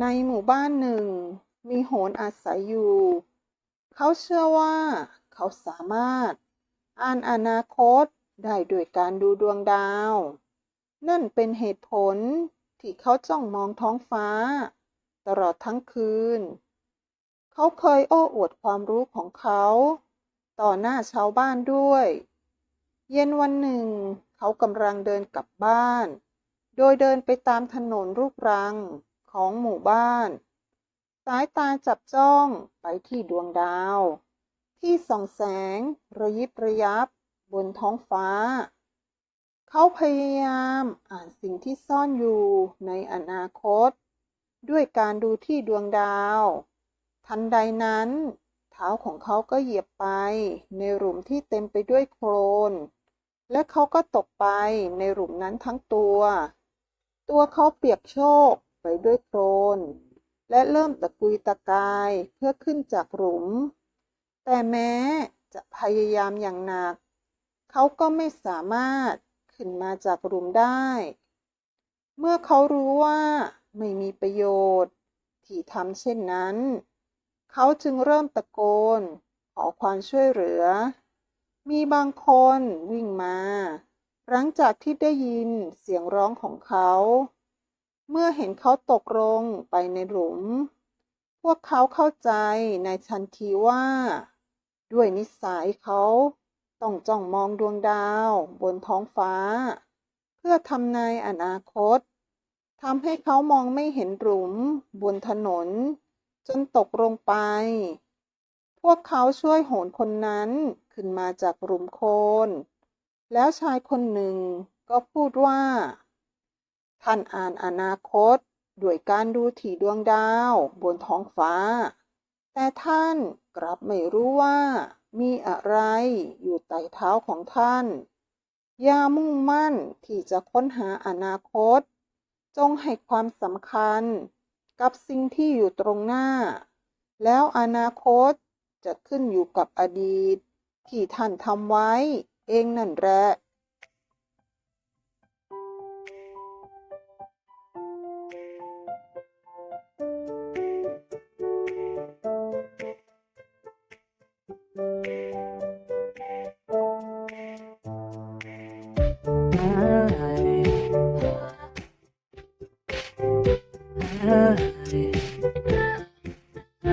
ในหมู่บ้านหนึ่ง มีโหรอาศัยอยู่ เขาเชื่อว่า เขาสามารถ อ่านอนาคตได้ด้วยการดูดวงดาว นั่นเป็นเหตุผลที่เขาจ้องมองท้องฟ้า ตลอดทั้งคืน เขาเคยโอ้อวดความรู้ของเขา ต่อหน้าชาวบ้านด้วย เย็นวันหนึ่ง เขากำลังเดินกลับบ้าน โดยเดินไปตามถนนลูกรัง ของหมู่บ้าน สายตาจับจ้องไปที่ดวงดาว ที่ส่องแสงระยิบระยับบนท้องฟ้า เขาพยายามอ่านสิ่งที่ซ่อนอยู่ในอนาคต ด้วยการดูที่ดวงดาว ทันใดนั้น เท้าของเขาก็เหยียบไปในหลุมที่เต็มไปด้วยโคลนและเขาก็ตกไปในหลุมนั้นทั้งตัว ตัวเขาเปียกโชก ไปด้วยโคลนและเริ่มตะกุยตะกายเพื่อขึ้นจากหลุม แต่แม้จะพยายามอย่างหนัก เขาก็ไม่สามารถขึ้นมาจากหลุมได้ เมื่อเขารู้ว่าไม่มีประโยชน์ ที่ทำเช่นนั้น เขาจึงเริ่มตะโกน ขอความช่วยเหลือ มีบางคนวิ่งมา หลังจากที่ได้ยินเสียงร้องของเขา เมื่อเห็นเขาตกลงไปในหลุม พวกเขาเข้าใจในทันทีว่า ด้วยนิสัยเขาต้องจ้องมองดวงดาวบนท้องฟ้า เพื่อทำนายอนาคตทำให้เขามองไม่เห็นหลุมบนถนน จนตกลงไป พวกเขาช่วยโหนคนนั้นขึ้นมาจากหลุมโคลนแล้วชายคนหนึ่งก็พูดว่า ท่านอ่านอนาคตด้วยการดูถี่ดวงดาวบนท้องฟ้า แต่ท่านกลับไม่รู้ว่า มีอะไรอยู่ใต้เท้าของท่าน อย่ามุ่งมั่นที่จะค้นหาอนาคต จงให้ความสำคัญกับสิ่งที่อยู่ตรงหน้า แล้วอนาคตจะขึ้นอยู่กับอดีต ที่ท่านทำไว้ เองนั่นแหละ Alright. Alright.